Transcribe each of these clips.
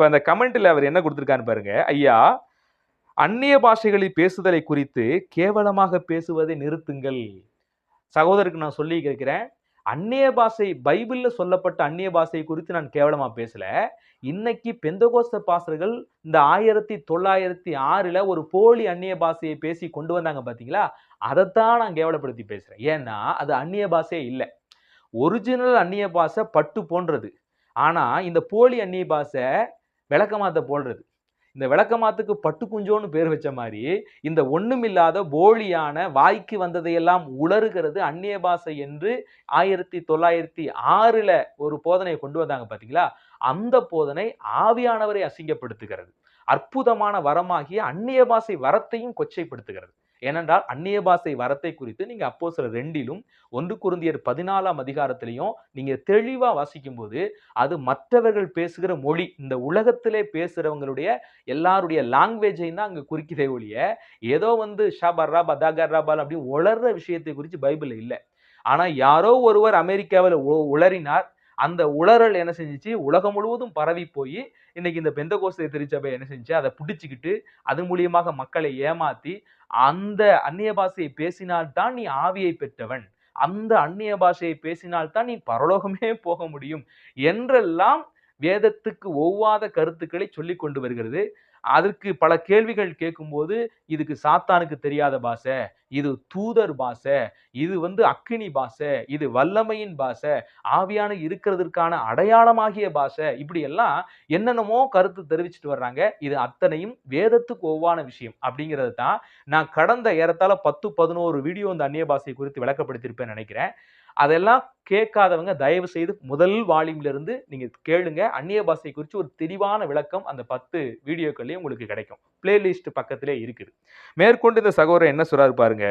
இப்போ அந்த கமெண்ட்ல அவர் என்ன கொடுத்துருக்கான்னு பாருங்க. ஐயா அந்நிய பாஷைகளில் பேசுதலை குறித்து கேவலமாக பேசுவதை நிறுத்துங்கள். சகோதரருக்கு நான் சொல்லி கேட்கிறேன். அந்நிய பாஷை பைபிளில் சொல்லப்பட்ட அந்நிய பாஷை குறித்து நான் கேவலமாக பேசலை. இன்னைக்கு பெந்தகோஸ்த பாசர்கள் இந்த ஆயிரத்தி தொள்ளாயிரத்தி ஆறில் ஒரு போலி அந்நிய பாஷையை பேசி கொண்டு வந்தாங்க பார்த்தீங்களா அதைத்தான் நான் கேவலப்படுத்தி பேசுகிறேன் ஏன்னா அது அந்நிய பாஷையே இல்லை. ஒரிஜினல் அந்நிய பாஷை பட்டு போன்றது. ஆனால் இந்த போலி அந்நிய பாஷை விளக்கமாத்த போடுறது இந்த விளக்கமாத்துக்கு பட்டு குஞ்சோன்னு பேர் வச்ச மாதிரி இந்த ஒண்ணுமில்லாத போலியான வாய்க்கு வந்ததையெல்லாம் உளறுகிறது அந்நிய பாசை என்று ஆயிரத்தி தொள்ளாயிரத்தி ஆறுல ஒரு போதனையை கொண்டு வந்தாங்க பாத்தீங்களா? அந்த போதனை ஆவியானவரை அசிங்கப்படுத்துகிறது. அற்புதமான வரமாகிய அந்நிய பாசை வரத்தையும் கொச்சைப்படுத்துகிறது. ஏனென்றால் அந்நிய பாஷை வரத்தை குறித்து நீங்க அப்போ சில ரெண்டிலும் ஒன்று குருந்தியர் பதினாலாம் அதிகாரத்திலையும் நீங்க தெளிவா வாசிக்கும் போது அது மற்றவர்கள் பேசுகிற மொழி இந்த உலகத்திலே பேசுறவங்களுடைய எல்லாருடைய லாங்குவேஜையும் தான் அங்க குறிக்கிறதே ஒழிய ஏதோ வந்து ஷாபர் ராபா தாகர் ராபால் அப்படின்னு உளர்ற விஷயத்தை குறித்து பைபிள் இல்லை. ஆனா யாரோ ஒருவர் அமெரிக்காவில் உ- உளறினார். அந்த உளறல் என்ன செஞ்சிச்சு? உலகம் முழுவதும் பரவி போய் இன்னைக்கு இந்த பெந்த கோஸ்தை திருச்சபை என்ன செஞ்சு அதை பிடிச்சிக்கிட்டு அது மூலியமாக மக்களை ஏமாத்தி அந்த அந்நிய பாஷையை பேசினால்தான் நீ ஆவியை பெற்றவன். அந்த அந்நிய பாஷையை பேசினால்தான் நீ பரலோகமே போக முடியும். என்றெல்லாம் வேதத்துக்கு ஒவ்வாத கருத்துக்களை சொல்லி கொண்டு வருகிறது. அதற்கு பல கேள்விகள் கேட்கும்போது இதுக்கு சாத்தானுக்கு தெரியாத பாஷை இது தூதர் பாஷை இது வந்து அக்கினி பாஷை இது வல்லமையின் பாஷை ஆவியான இருக்கிறதற்கான அடையாளமாகிய பாஷை இப்படி எல்லாம் என்னென்னமோ கருத்து தெரிவிச்சிட்டு வர்றாங்க. இது அத்தனையும் வேதத்துக்கு ஒவ்வான விஷயம் அப்படிங்கிறது தான் நான் கடந்த ஏறத்தாழ பத்து பதினோரு வீடியோ இந்த அந்நிய பாஷை குறித்து விளக்கப்படுத்தியிருப்பேன் நினைக்கிறேன். அதெல்லாம் கேட்காதவங்க தயவு செய்து முதல் வால்யூம்லேருந்து நீங்கள் கேளுங்க. அந்நிய பாஷை குறித்து ஒரு தெளிவான விளக்கம் அந்த பத்து வீடியோக்கள்லேயும் உங்களுக்கு கிடைக்கும். பிளேலிஸ்ட் பக்கத்திலே இருக்குது. மேற்கொண்டு இந்த சகோதரர் என்ன சொல்கிறார் பாருங்க.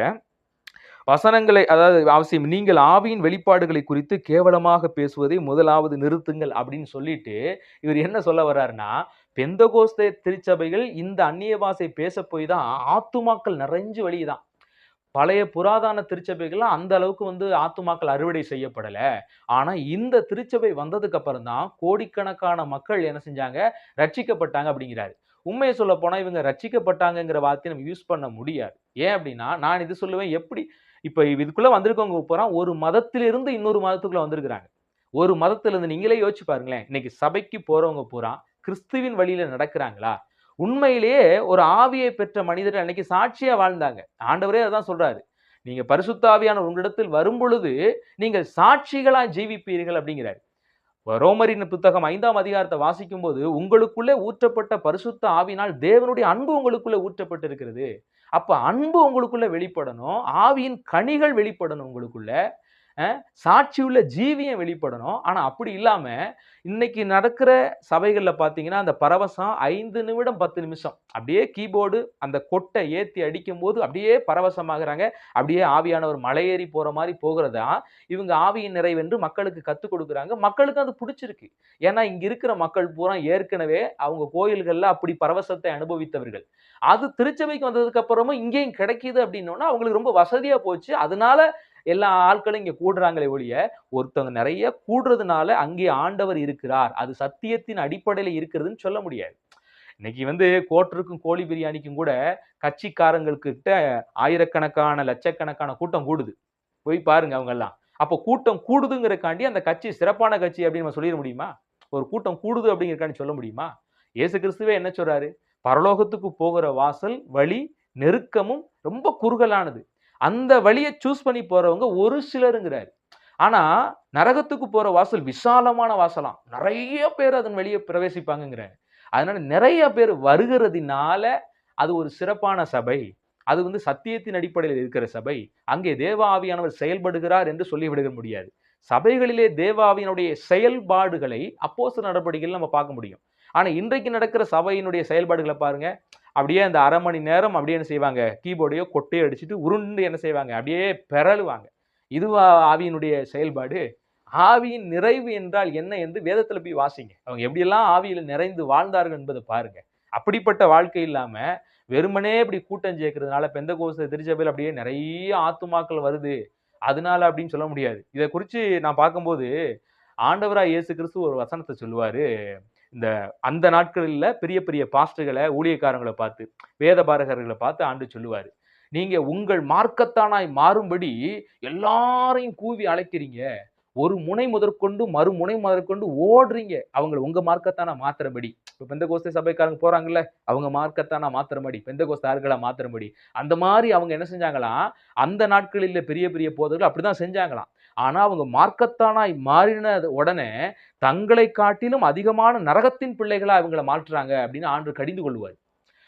வசனங்களை அதாவது அவசியம் நீங்கள் ஆவியின் வெளிப்பாடுகளை குறித்து கேவலமாக பேசுவதை முதலாவது நிறுத்துங்கள் அப்படின்னு சொல்லிட்டு இவர் என்ன சொல்ல வர்றாருன்னா பெந்தகோஸ்தே திருச்சபைகள் இந்த அந்நிய பாஷை பேச போய் தான் ஆத்துமாக்கள் நிறைஞ்சு வழிதான் பழைய புராதன திருச்சபைகள்லாம் அந்த அளவுக்கு வந்து ஆத்துமாக்கள் அறுவடை செய்யப்படலை. ஆனால் இந்த திருச்சபை வந்ததுக்கு அப்புறம் தான் கோடிக்கணக்கான மக்கள் என்ன செஞ்சாங்க? ரட்சிக்கப்பட்டாங்க அப்படிங்கிறாரு. உண்மையை சொல்ல போனால் இவங்க ரட்சிக்கப்பட்டாங்கங்கிற வார்த்தையை நம்ம யூஸ் பண்ண முடியாது. ஏன் அப்படின்னா நான் இது சொல்லுவேன் எப்படி? இப்போ இதுக்குள்ளே வந்திருக்கவங்க பூரா ஒரு மதத்திலிருந்து இன்னொரு மதத்துக்குள்ளே வந்திருக்கிறாங்க. ஒரு மதத்திலிருந்து நீங்களே யோசிச்சு பாருங்களேன் இன்னைக்கு சபைக்கு போகிறவங்க பூரா கிறிஸ்துவின் வழியில் நடக்கிறாங்களா? உண்மையிலேயே ஒரு ஆவியை பெற்ற மனிதர் அன்னைக்கு சாட்சியா வாழ்ந்தாங்க. ஆண்டவரே அதான் சொல்றாரு. நீங்க பரிசுத்த ஆவியான உங்களிடத்தில் வரும் பொழுது நீங்கள் சாட்சிகளா ஜீவிப்பீர்கள் அப்படிங்கிறாரு. ரோமரின் புத்தகம் ஐந்தாம் அதிகாரத்தை வாசிக்கும் போது உங்களுக்குள்ளே ஊற்றப்பட்ட பரிசுத்த ஆவினால் தேவனுடைய அன்பு உங்களுக்குள்ளே ஊற்றப்பட்டு இருக்கிறது அப்ப அன்பு உங்களுக்குள்ளே வெளிப்படணும். ஆவியின் கனிகள் வெளிப்படணும் உங்களுக்குள்ள. சாட்சி சாட்சியுள்ள ஜீவியம் வெளிப்படணும். ஆனால் அப்படி இல்லாமல் இன்னைக்கு நடக்கிற சபைகளில் பார்த்தீங்கன்னா அந்த பரவசம் ஐந்து நிமிடம் பத்து நிமிஷம். அப்படியே கீபோர்டு அந்த கொட்டை ஏற்றி அடிக்கும்போது அப்படியே பரவசமாகறாங்க. அப்படியே ஆவியானவர் மலையேறி போகிற மாதிரி போகிறதா இவங்க ஆவியின் நிறைவென்று மக்களுக்கு கற்றுக் கொடுக்குறாங்க. மக்களுக்கு அது பிடிச்சிருக்கு. ஏன்னா இங்கே இருக்கிற மக்கள் பூரா ஏற்கனவே அவங்க கோயில்களில் அப்படி பரவசத்தை அனுபவித்தவர்கள். அது திருச்சபைக்கு வந்ததுக்கு அப்புறமும் இங்கேயும் கிடைக்கிது அப்படின்னோன்னா அவங்களுக்கு ரொம்ப வசதியாக போச்சு. அதனால எல்லா ஆட்களும் இங்கே கூடுறாங்களே ஒழிய ஒருத்தவங்க நிறைய கூடுறதுனால அங்கே ஆண்டவர் இருக்கிறார். அது சத்தியத்தின் அடிப்படையில் இருக்கிறதுன்னு சொல்ல முடியாது. இன்னைக்கு வந்து கோட்டருக்கும் கோழி பிரியாணிக்கும் கூட கட்சிக்காரங்கள்கிட்ட ஆயிரக்கணக்கான லட்சக்கணக்கான கூட்டம் கூடுது. போய் பாருங்க அவங்கெல்லாம். அப்போ கூட்டம் கூடுதுங்கிறக்காண்டி அந்த கட்சி சிறப்பான கட்சி அப்படின்னு நம்ம சொல்லிட முடியுமா? ஒரு கூட்டம் கூடுது அப்படிங்கிறக்காண்டி சொல்ல முடியுமா? இயேசு கிறிஸ்துவே என்ன சொல்றாரு? பரலோகத்துக்கு போகிற வாசல் வழி நெருக்கமும் ரொம்ப குறுகலானது. அந்த வழியை சூஸ் பண்ணி போறவங்க ஒரு சிலருங்கிறாரு. ஆனா நரகத்துக்கு போற வாசல் விசாலமான வாசலாம். நிறைய பேர் அதன் வெளியே பிரவேசிப்பாங்கங்கிறாரு. அதனால நிறைய பேர் வருகிறதுனால அது ஒரு சிறப்பான சபை. அது வந்து சத்தியத்தின் அடிப்படையில் இருக்கிற சபை. அங்கே தேவ ஆவியானவர் செயல்படுகிறார் என்று சொல்லிவிட முடியாது. சபைகளிலே தேவாவியனுடைய செயல்பாடுகளை அப்போச நடவடிக்கைகள் நம்ம பார்க்க முடியும். ஆனால் இன்றைக்கு நடக்கிற சபையினுடைய செயல்பாடுகளை பாருங்க. அப்படியே அந்த அரை மணி நேரம் அப்படியே என்ன செய்வாங்க? கீபோர்டையோ கொட்டையோ அடிச்சுட்டு உருண்டு என்ன செய்வாங்க? அப்படியே பெறலுவாங்க. இதுவா ஆவியினுடைய செயல்பாடு. ஆவியின் நிறைவு என்றால் என்ன என்று வேதத்தில் போய் வாசிங்க. அவங்க எப்படியெல்லாம் ஆவியில் நிறைந்து வாழ்ந்தார்கள் என்பதை பாருங்க. அப்படிப்பட்ட வாழ்க்கை இல்லாமல் வெறுமனே இப்படி கூட்டம் சேர்க்கறதுனால பெந்த கோச திருச்சபையில் அப்படியே நிறைய ஆத்துமாக்கள் வருது. அதனால அப்படின்னு சொல்ல முடியாது. இதை குறித்து நான் பார்க்கும்போது ஆண்டவரா இயேசு கிறிஸ்து ஒரு வசனத்தை சொல்லுவார். இந்த அந்த நாட்களில் பெரிய பெரிய பாஸ்டர்களை ஊழியக்காரங்களை பார்த்து வேத பாரகர்களை பார்த்து ஆண்டு சொல்லுவார். நீங்கள் உங்கள் மார்க்கத்தானாய் மாறும்படி எல்லாரையும் கூவி அழைக்கிறீங்க. ஒரு முனை முதற்கொண்டு மறுமுனை முதற்கொண்டு ஓடுறீங்க. அவங்களை உங்கள் மார்க்கத்தானா மாத்திரபடி இப்போ பெந்த கோஸ்தை சபைக்காரங்க போகிறாங்கல்ல அவங்க மார்க்கத்தானா மாத்திரபடி பெந்த கோஸ்தார்களா மாத்திரபடி அந்த மாதிரி அவங்க என்ன செஞ்சாங்களாம் அந்த நாட்களில் பெரிய பெரிய போதர்கள் அப்படிதான் செஞ்சாங்களாம். ஆனால் அவங்க மார்க்கத்தானாய் மாறின உடனே தங்களை காட்டிலும் அதிகமான நரகத்தின் பிள்ளைகளாக அவங்கள மாற்றுறாங்க அப்படின்னு ஆண்டு கடிந்து கொள்வார்.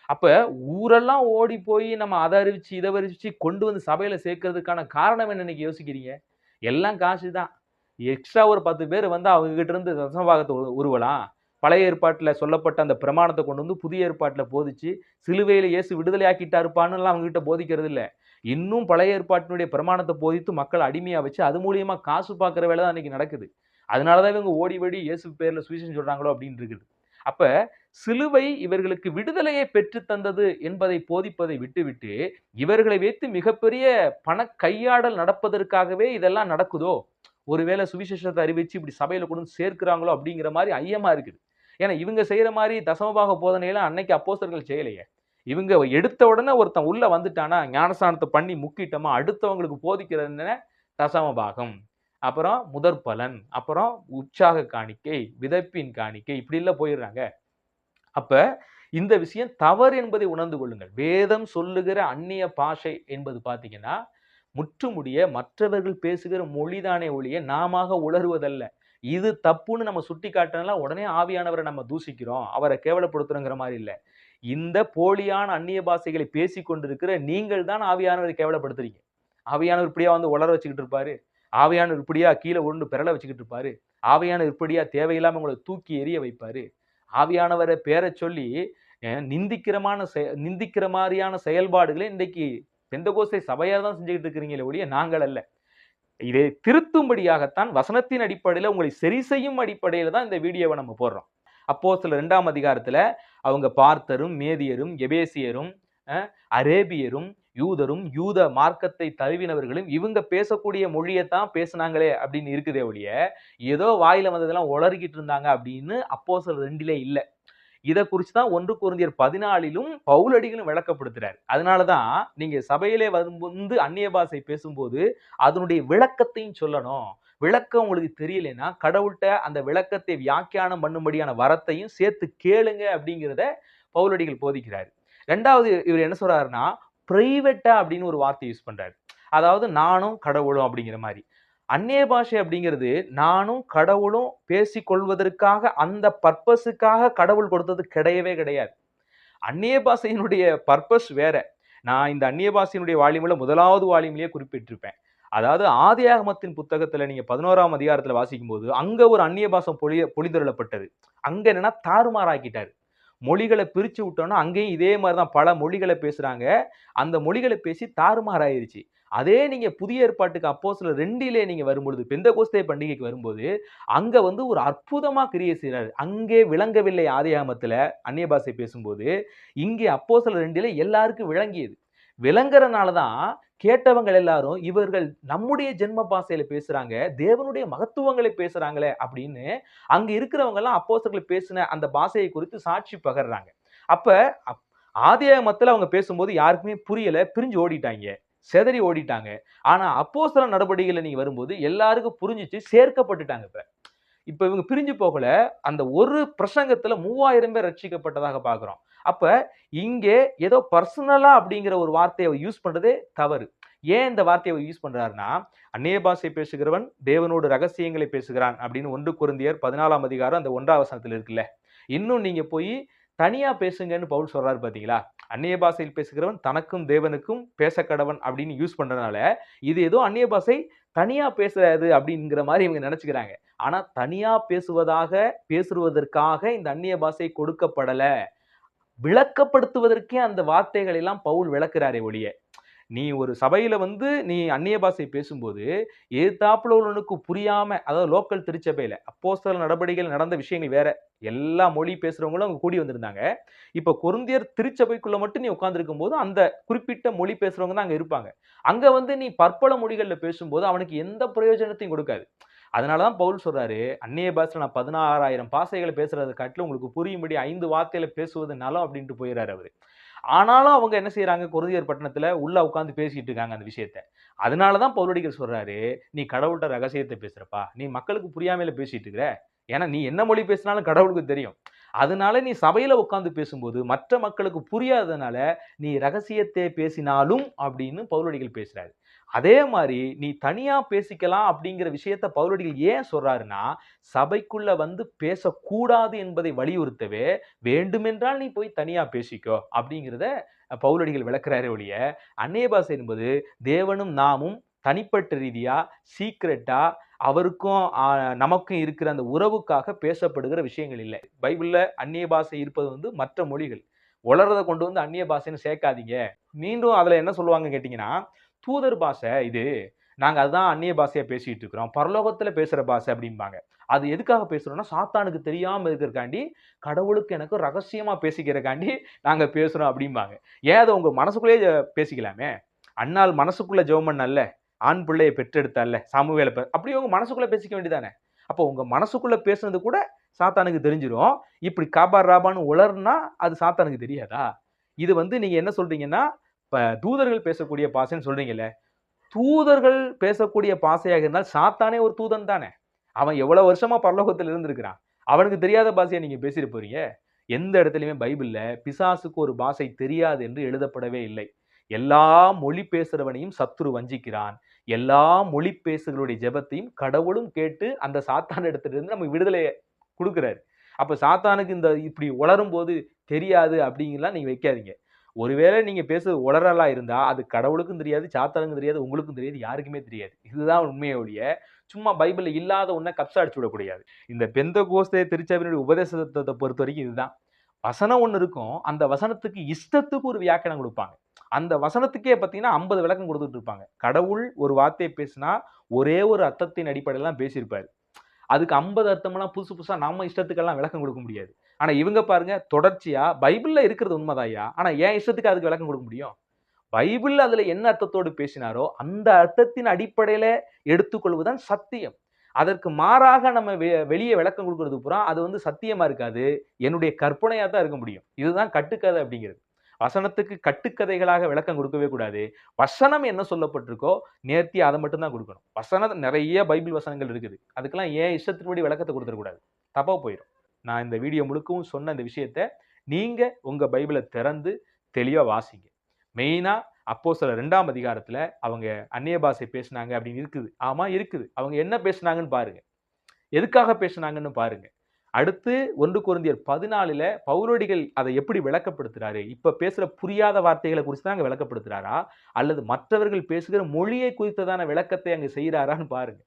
அப்போ ஊரெல்லாம் ஓடி போய் நம்ம அதை அறிவிச்சு இதை அறிவிச்சு கொண்டு வந்து சபையில் சேர்க்கறதுக்கான காரணம் என்ன இன்னைக்கு யோசிக்கிறீங்க? எல்லாம் காசு தான் எக்ஸ்ட்ரா ஒரு பத்து பேர் வந்து அவங்ககிட்ட இருந்து தசமபாகத்தை உருவலாம். பழைய ஏற்பாட்டில் சொல்லப்பட்ட அந்த பிரமாணத்தை கொண்டு வந்து புதிய ஏற்பாட்டில் போதிச்சு சிலுவையில் இயேசு விடுதலை ஆக்கிட்டாருப்பான்னுலாம் அவங்ககிட்ட போதிக்கிறது இல்லை இன்னும் பழைய ஏற்பாட்டினுடைய பிரமாணத்தை போதித்து மக்கள் அடிமையாக வச்சு அது மூலியமாக காசு பார்க்குற வேலை தான் அன்றைக்கி நடக்குது. அதனால தான் இவங்க ஓடி ஓடி இயேசு பேரில் சுவிசேஷம் சொல்கிறாங்களோ அப்படின்னு இருக்குது. அப்போ சிலுவை இவர்களுக்கு விடுதலையை பெற்றுத்தந்தது என்பதை போதிப்பதை விட்டுவிட்டு இவர்களை வைத்து மிகப்பெரிய பண கையாடல் நடப்பதற்காகவே இதெல்லாம் நடக்குதோ? ஒருவேளை சுவிசேஷத்தை அறிவிச்சு இப்படி சபையில் கொண்டு வந்து சேர்க்கிறாங்களோ அப்படிங்கிற மாதிரி ஐயமாக இருக்குது. ஏன்னா இவங்க செய்கிற மாதிரி தசமபாக போதனையெல்லாம் அன்னைக்கு அப்போஸ்தர்கள் செய்யலையே. இவங்க எடுத்த உடனே ஒருத்தன் உள்ள வந்துட்டானா ஞானஸ்தானத்தை பண்ணி முக்கிட்டோமா அடுத்தவங்களுக்கு போதிக்கிறது என்ன தசமபாகம். அப்புறம் முதற் பலன் அப்புறம் உற்சாக காணிக்கை விதப்பின் காணிக்கை இப்படி எல்லாம் போயிடுறாங்க. அப்ப இந்த விஷயம் தவறு என்பதை உணர்ந்து கொள்ளுங்கள். வேதம் சொல்லுகிற அந்நிய பாஷை என்பது பார்த்தீங்கன்னா முற்றுமுடிய மற்றவர்கள் பேசுகிற மொழிதானே ஒழிய நாமாக உளறுவதல்ல. இது தப்புன்னு நம்ம சுட்டி காட்டினா உடனே ஆவியானவரை நம்ம தூசிக்கிறோம் அவரை கேவலப்படுத்துறோங்கிற மாதிரி இல்லை. இந்த போலியான அந்நிய பாஷைகளை பேசி கொண்டிருக்கிற நீங்கள் தான் ஆவியானவரை கேவலப்படுத்துறீங்க. ஆவியானவர் இப்படியா வந்து உளர வச்சுக்கிட்டு இருப்பாரு? ஆவியானவர் இப்படியா கீழே உருண்டு பெறல வச்சுக்கிட்டு இருப்பாரு? ஆவியானவர் இப்படியா தேவையில்லாமல் உங்களை தூக்கி எறிய வைப்பாரு? ஆவியானவரை பேரை சொல்லி நிந்திக்கிறமான செ நிந்திக்கிற மாதிரியான செயல்பாடுகளை இன்றைக்கு கோசை சபையாக தான் செஞ்சுக்கிட்டு இருக்கிறீங்களே ஒழிய நாங்கள் அல்ல. இதை திருத்தும்படியாகத்தான் வசனத்தின் அடிப்படையில் உங்களை சரி செய்யும் அடிப்படையில் தான் இந்த வீடியோவை நம்ம போடுறோம். அப்போ சில ரெண்டாம் அதிகாரத்தில் அவங்க பார்த்தரும் மேதியரும் எபேசியரும் அரேபியரும் யூதரும் யூத மார்க்கத்தை தழுவினவர்களும் இவங்க பேசக்கூடிய மொழியை தான் பேசுனாங்களே அப்படின்னு இருக்குதே ஒழிய ஏதோ வாயில வந்ததெல்லாம் உளறிக்கிட்டு இருந்தாங்க அப்படின்னு அப்போ சில ரெண்டிலே இல்லை. இதை குறித்து தான் ஒன்று குருந்தியர் பதினாலிலும் பவுலடிகளும் விளக்கப்படுத்துறாரு. அதனாலதான் நீங்கள் சபையிலே வந்து அந்நிய பாஷை பேசும்போது அதனுடைய விளக்கத்தையும் சொல்லணும். விளக்கம் உங்களுக்கு தெரியலைன்னா கடவுள்கிட்ட அந்த விளக்கத்தை வியாக்கியானம் பண்ணும்படியான வரத்தையும் சேர்த்து கேளுங்க அப்படிங்கிறத பவுலடிகள் போதிக்கிறார். ரெண்டாவது இவர் என்ன சொல்றாருன்னா பிரைவேட்டா அப்படின்னு ஒரு வார்த்தை யூஸ் பண்றாரு. அதாவது நானும் கடவுளும் அப்படிங்கிற மாதிரி. அந்நிய பாஷை அப்படிங்கிறது நானும் கடவுளும் பேசிக்கொள்வதற்காக அந்த பர்பஸுக்காக கடவுள் கொடுத்தது கிடையவே கிடையாது. அந்நிய பாஷையினுடைய பர்பஸ் வேற. நான் இந்த அந்நிய பாஷையினுடைய வால்யூமில் முதலாவது வால்யூம்லயே குறிப்பிட்டிருப்பேன். அதாவது ஆதியாகமத்தின் புத்தகத்தில் நீங்கள் பதினோராம் அதிகாரத்தில் வாசிக்கும் போது அங்கே ஒரு அந்நிய பாசம் பொழி பொழிதொள்ளப்பட்டது அங்கே என்னன்னா மொழிகளை பிரித்து விட்டோன்னா அங்கேயும் இதே மாதிரி தான் பல மொழிகளை பேசுகிறாங்க அந்த மொழிகளை பேசி தாறுமாறாயிருச்சு. அதே நீங்கள் புதிய ஏற்பாட்டுக்கு அப்போ சில ரெண்டிலே நீங்கள் வரும்பொழுது பெந்த கோஸ்தே பண்டிகைக்கு வரும்போது அங்கே வந்து ஒரு அற்புதமாக கிரியை செய்கிறார் அங்கே விளங்கவில்லை ஆதியாமத்தில் அந்நிய பாஷை பேசும்போது இங்கே அப்போ சில ரெண்டிலே எல்லாருக்கும் விளங்கியது. விளங்குறனால தான் கேட்டவங்க எல்லாரும் இவர்கள் நம்முடைய ஜென்ம பாசையில பேசுறாங்க தேவனுடைய மகத்துவங்களை பேசுறாங்களே அப்படின்னு அங்க இருக்கிறவங்க எல்லாம் அப்போஸ்தலர்கள் பேசின அந்த பாஷையை குறித்து சாட்சி பகர்றாங்க. அப்ப அப்- அவங்க பேசும்போது யாருக்குமே புரியல பிரிஞ்சு ஓடிட்டாங்க செதறி ஓடிட்டாங்க. ஆனா அப்போஸ்தல நடவடிக்கையில நீங்க வரும்போது எல்லாருக்கும் புரிஞ்சிச்சு சேர்க்கப்பட்டுட்டாங்க இப்ப. இப்ப இவங்க பிரிஞ்சு போகல அந்த ஒரு பிரசங்கத்துல மூவாயிரம் பேர் ரட்சிக்கப்பட்டதாக பாக்குறோம். அப்ப இங்கே ஏதோ பர்சனலா அப்படிங்கிற ஒரு வார்த்தையை அவர் யூஸ் பண்றதே தவறு. ஏன் இந்த வார்த்தையை அவர் யூஸ் பண்ணுறாருன்னா அந்நிய பாஷை பேசுகிறவன் தேவனோடு ரகசியங்களை பேசுகிறான் அப்படின்னு ஒன்று குருந்தியர் பதினாலாம் அதிகாரம் அந்த ஒன்றாம் வசனத்தில் இருக்குல்ல. இன்னும் நீங்கள் போய் தனியாக பேசுங்கன்னு பவுல் சொல்கிறாரு பார்த்தீங்களா அந்நிய பாஷையில் பேசுகிறவன் தனக்கும் தேவனுக்கும் பேச கடவன் அப்படின்னு யூஸ் பண்ணுறனால இது ஏதோ அந்நிய பாஷை தனியாக பேசுறது அப்படிங்கிற மாதிரி இவங்க நினச்சிக்கிறாங்க. ஆனால் தனியாக பேசுவதாக பேசுவதற்காக இந்த அந்நிய பாஷை கொடுக்கப்படலை. விளக்கப்படுத்துவதற்கே அந்த வார்த்தைகள் எல்லாம் பவுல் விளக்குறாரே ஒழிய. நீ ஒரு சபையில வந்து நீ அந்நிய பாஷை பேசும்போது எதிர்த்தாப்புல உள்ளவனுக்கு புரியாம அதாவது லோக்கல் திருச்சபையில அப்போஸ்தல நடவடிக்கைகள் நடந்த விஷயங்கள் வேற எல்லா மொழி பேசுறவங்களும் அங்க கூடி வந்திருந்தாங்க. இப்ப குருந்தியர் திருச்சபைக்குள்ள மட்டும் நீ உட்காந்துருக்கும் போது அந்த குறிப்பிட்ட மொழி பேசுறவங்க தான் அங்க இருப்பாங்க. அங்க வந்து நீ பற்பல மொழிகள்ல பேசும்போது அவனுக்கு எந்த பிரயோஜனத்தையும் கொடுக்காது. அதனால தான் பவுல் சொல்கிறாரு அந்நிய பாஷையில் நான் பதினாறாயிரம் பாசைகளை பேசுறதை காட்டிலும் உங்களுக்கு புரியும்படி ஐந்து வார்த்தையில் பேசுவது நலம் அப்படின்ட்டு போயிடுறாரு அவர். ஆனாலும் அவங்க என்ன செய்கிறாங்க குருதியர் பட்டணத்தில் உள்ளே உட்காந்து பேசிகிட்டு இருக்காங்க அந்த விஷயத்த. அதனால தான் பவுலடிகள் சொல்கிறாரு நீ கடவுள்கிட்ட ரகசியத்தை பேசுகிறப்பா நீ மக்களுக்கு புரியாமையில் பேசிகிட்டு இருக்கிற? ஏன்னா நீ என்ன மொழி பேசினாலும் கடவுளுக்கு தெரியும். அதனால நீ சபையில் உட்காந்து பேசும்போது மற்ற மக்களுக்கு புரியாததுனால நீ ரகசியத்தை பேசினாலும் அப்படின்னு பவுலடிகள் பேசுகிறாரு அதே மாதிரி நீ தனியாக பேசிக்கலாம் அப்படிங்கிற விஷயத்த பவுலடிகள் ஏன் சொல்கிறாருன்னா சபைக்குள்ளே வந்து பேசக்கூடாது என்பதை வலியுறுத்தவே வேண்டுமென்றால் நீ போய் தனியாக பேசிக்கோ அப்படிங்கிறத பவுலடிகள் விளக்குறாரு ஒழிய அந்நிய என்பது தேவனும் நாமும் தனிப்பட்ட ரீதியாக சீக்ரெட்டாக அவருக்கும் நமக்கும் இருக்கிற அந்த உறவுக்காக பேசப்படுகிற விஷயங்கள் இல்லை. பைபிளில் அந்நிய பாஷை இருப்பது வந்து மற்ற மொழிகள். உலரதை கொண்டு வந்து அந்நிய பாஷைன்னு சேர்க்காதீங்க. மீண்டும் அதில் என்ன சொல்லுவாங்க கேட்டிங்கன்னா தூதர் பாஷை இது. நாங்கள் அதுதான் அந்நிய பாஷையாக பேசிகிட்டு இருக்கிறோம். பரலோகத்தில் பேசுகிற பாஷை அப்படிம்பாங்க. அது எதுக்காக பேசுகிறோம்னா சாத்தானுக்கு தெரியாமல் இருக்கிறக்காண்டி கடவுளுக்கு எனக்கு ரகசியமாக பேசிக்கிறக்காண்டி நாங்கள் பேசுகிறோம் அப்படிம்பாங்க. ஏன் அதை உங்கள் மனசுக்குள்ளேயே பேசிக்கலாமே? அண்ணால் மனசுக்குள்ளே ஜெபம் பண்ணல ஆண் பிள்ளையை பெற்றெடுத்தால சாமுவேல பெ- அப்படி உங்கள் மனசுக்குள்ளே பேசிக்க வேண்டியதானே? அப்போ உங்கள் மனசுக்குள்ளே பேசுனது கூட சாத்தானுக்கு தெரிஞ்சிரும். இப்படி காபா ராபான்னு உளர்னா அது சாத்தானுக்கு தெரியாதா? இது வந்து நீங்கள் என்ன சொல்கிறீங்கன்னா இப்போ தூதர்கள் பேசக்கூடிய பாசைன்னு சொல்றீங்கல்ல தூதர்கள் பேசக்கூடிய பாசையாக இருந்தால் சாத்தானே ஒரு தூதன் தானே. அவன் எவ்வளோ வருஷமாக பரலோகத்தில் இருந்திருக்கிறான். அவனுக்கு தெரியாத பாஷையை நீங்கள் பேசிட்டு போறீங்க. எந்த இடத்துலையுமே பைபிளில் பிசாசுக்கு ஒரு பாஷை தெரியாது என்று எழுதப்படவே இல்லை. எல்லா மொழி பேசுகிறவனையும் சத்துரு வஞ்சிக்கிறான். எல்லா மொழி பேசுகளுடைய ஜெபத்தையும் கடவுளும் கேட்டு அந்த சாத்தான இடத்துல இருந்து நமக்கு விடுதலையை கொடுக்குறாரு. அப்போ சாத்தானுக்கு இந்த இப்படி உளரும் போது தெரியாது அப்படிங்கலாம் நீங்கள் வைக்காதீங்க. ஒருவேளை நீங்கள் பேசுறது உளறலாக இருந்தால் அது கடவுளுக்கும் தெரியாது சாத்தானுக்கும் தெரியாது உங்களுக்கும் தெரியாது யாருக்குமே தெரியாது. இதுதான் உண்மையை ஒழிய சும்மா பைபிளில் இல்லாத ஒன்றை கப்சா அடிச்சு விடக்கூடாது இந்த பெந்த கோஸ்தே திருச்சபையினுடைய உபதேசத்தை பொறுத்த வரைக்கும் இதுதான். வசனம் ஒன்று இருக்கும் அந்த வசனத்துக்கு இஷ்டத்துக்கு ஒரு வியாக்கியானம் கொடுப்பாங்க. அந்த வசனத்துக்கே பார்த்தீங்கன்னா ஐம்பது விளக்கம் கொடுத்துட்டு இருப்பாங்க. கடவுள் ஒரு வார்த்தையை பேசினா ஒரே ஒரு அர்த்தத்தின் அடிப்படையில் தான் பேசியிருப்பாரு. அதுக்கு ஐம்பது அர்த்தமெல்லாம் புதுசு புதுசாக நம்ம இஷ்டத்துக்கெல்லாம் விளக்கம் கொடுக்க முடியாது. ஆனால் இவங்க பாருங்க தொடர்ச்சியாக பைபிளில் இருக்கிறது உண்மைதாயா ஆனால் என் இஷ்டத்துக்கு அதுக்கு விளக்கம் கொடுக்க முடியும்? பைபிள் அதில் என்ன அர்த்தத்தோடு பேசினாரோ அந்த அர்த்தத்தின் அடிப்படையில் எடுத்துக்கொள்வதுதான் சத்தியம். அதற்கு மாறாக நம்ம வெ- வெளியே விளக்கம் கொடுக்கறது பூரா அது வந்து சத்தியமாக இருக்காது. என்னுடைய கற்பனையாக தான் இருக்க முடியும். இதுதான் கட்டுக்கதை அப்படிங்கிறது. வசனத்துக்கு கட்டுக்கதைகளாக விளக்கம் கொடுக்கவே கூடாது. வசனம் என்ன சொல்லப்பட்டிருக்கோ நேர்த்தி அதை மட்டும்தான் கொடுக்கணும். வசனம் நிறைய பைபிள் வசனங்கள் இருக்குது. அதுக்கெல்லாம் ஏன் இஷ்டத்தின்படி விளக்கத்தை கொடுத்துடக்கூடாது? தப்பாக போயிடும் நான் இந்த வீடியோ முழுக்கவும் சொன்ன இந்த விஷயத்த நீங்கள் உங்கள் பைபிளை திறந்து தெளிவாக வாசிங்க. மெயினாக அப்போ சில ரெண்டாம் அதிகாரத்தில் அவங்க அந்நிய பாஷை பேசுனாங்க அப்படின்னு இருக்குது. ஆமாம் இருக்குது. அவங்க என்ன பேசுனாங்கன்னு பாருங்கள் எதுக்காக பேசுனாங்கன்னு பாருங்கள் அடுத்து ஒன்று குருந்தியர் பதினாலில் பௌரடிகள் அதை எப்படி விளக்கப்படுத்துகிறாரு இப்போ பேசுகிற புரியாத வார்த்தைகளை குறித்து தான் அங்கே விளக்கப்படுத்துகிறாரா அல்லது மற்றவர்கள் பேசுகிற மொழியை குறித்ததான விளக்கத்தை அங்கே செய்கிறாரான்னு பாருங்க.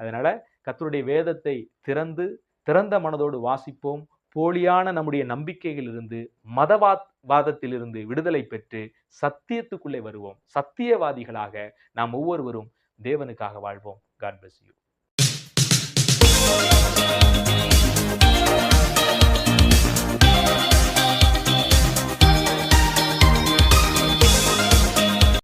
அதனால் கத்தருடைய வேதத்தை திறந்து திறந்த மனதோடு வாசிப்போம். போலியான நம்முடைய நம்பிக்கைகளிலிருந்து மதவாத் வாதத்திலிருந்து விடுதலை பெற்று சத்தியத்துக்குள்ளே வருவோம். சத்தியவாதிகளாக நாம் ஒவ்வொருவரும் தேவனுக்காக வாழ்வோம். God bless you